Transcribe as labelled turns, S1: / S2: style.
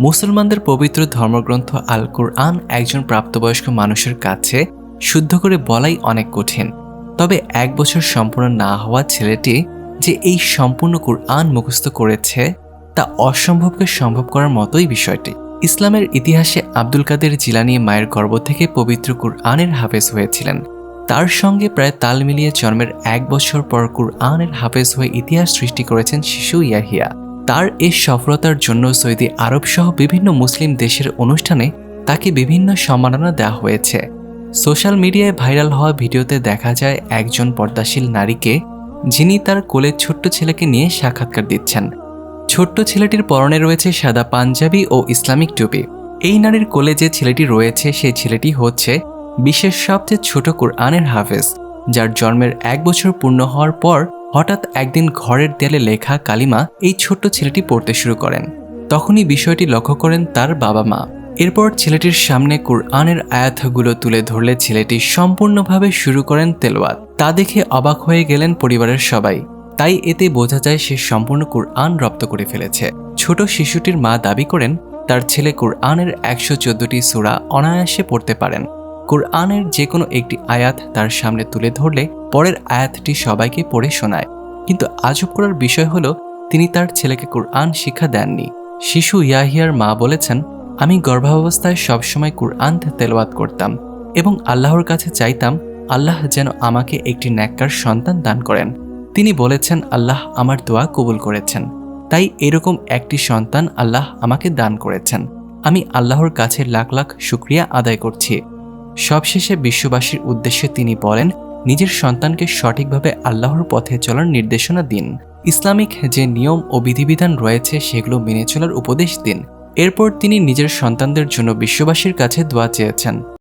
S1: মুসলমানদের পবিত্র ধর্মগ্রন্থ আল কুরআন একজন প্রাপ্তবয়স্ক মানুষের কাছে শুদ্ধ করে বলাই অনেক কঠিন। তবে এক বছর সম্পূর্ণ না হওয়া ছেলেটি যে এই সম্পূর্ণ কুরআন মুখস্থ করেছে, তা অসম্ভবকে সম্ভব করার মতোই বিষয়টি। ইসলামের ইতিহাসে আব্দুল কাদের জিলানি মায়ের গর্ভ থেকে পবিত্র কুরআনের হাফেজ হয়েছিলেন। তার সঙ্গে প্রায় তাল মিলিয়ে জন্মের এক বছর পর কুরআনের হাফেজ হয়ে ইতিহাস সৃষ্টি করেছেন শিশু ইয়াহিয়া। তার এই সফলতার জন্য সৌদি আরব সহ বিভিন্ন মুসলিম দেশের অনুষ্ঠানে তাকে বিভিন্ন সম্মাননা দেওয়া হয়েছে। সোশ্যাল মিডিয়ায় ভাইরাল হওয়া ভিডিওতে দেখা যায় একজন পর্দাশীল নারীকে যিনি তার কোলের ছোট্ট ছেলেকে নিয়ে সাক্ষাৎকার দিচ্ছেন। ছোট্ট ছেলেটির পরনে রয়েছে সাদা পাঞ্জাবি ও ইসলামিক টুপি। এই নারীর কোলে যে ছেলেটি রয়েছে, সেই ছেলেটি হচ্ছে বিশ্বের সবচেয়ে ছোট কোরআনের হাফেজ, যার জন্মের এক বছর পূর্ণ হওয়ার পর হঠাৎ একদিন ঘরের দেয়ালে লেখা কালিমা এই ছোট্ট ছেলেটি পড়তে শুরু করেন। তখনই বিষয়টি লক্ষ্য করেন তার বাবা মা। এরপর ছেলেটির সামনে কোরআনের আয়াতগুলো তুলে ধরলে ছেলেটি সম্পূর্ণভাবে শুরু করেন তেলওয়াত। তা দেখে অবাক হয়ে গেলেন পরিবারের সবাই। তাই এতে বোঝা যায় সে সম্পূর্ণ কোরআন রপ্ত করে ফেলেছে। ছোট শিশুটির মা দাবি করেন, তার ছেলে কোরআনের একশো চোদ্দটি সুরা অনায়াসে পড়তে পারেন। কোরআনের যে কোনো একটি আয়াত তার সামনে তুলে ধরলে পরের আয়াতটি সবাইকে পড়ে শোনায়। কিন্তু আজব করার বিষয় হলো, তিনি তার ছেলেকে কোরআন শিক্ষা দেননি। শিশু ইয়াহিয়ার মা বলেছেন, আমি গর্ভাবস্থায় সবসময় কোরআন তেলাওয়াত করতাম এবং আল্লাহর কাছে চাইতাম আল্লাহ যেন আমাকে একটি ন্যাক্কার সন্তান দান করেন। তিনি বলেছেন, আল্লাহ আমার দোয়া কবুল করেছেন। তাই এরকম একটি সন্তান আল্লাহ আমাকে দান করেছেন। আমি আল্লাহর কাছে লাখ লাখ শুক্রিয়া আদায় করছি। সবশেষে বিশ্ববাসীর উদ্দেশ্যে তিনি বলেন, নিজের সন্তানকে সঠিকভাবে আল্লাহর পথে চলার নির্দেশনা দিন। ইসলামিক যে নিয়ম ও বিধিবিধান রয়েছে, সেগুলো মেনে চলার উপদেশ দিন। এরপর তিনি নিজের সন্তানদের জন্য বিশ্ববাসীর কাছে দোয়া চেয়েছেন।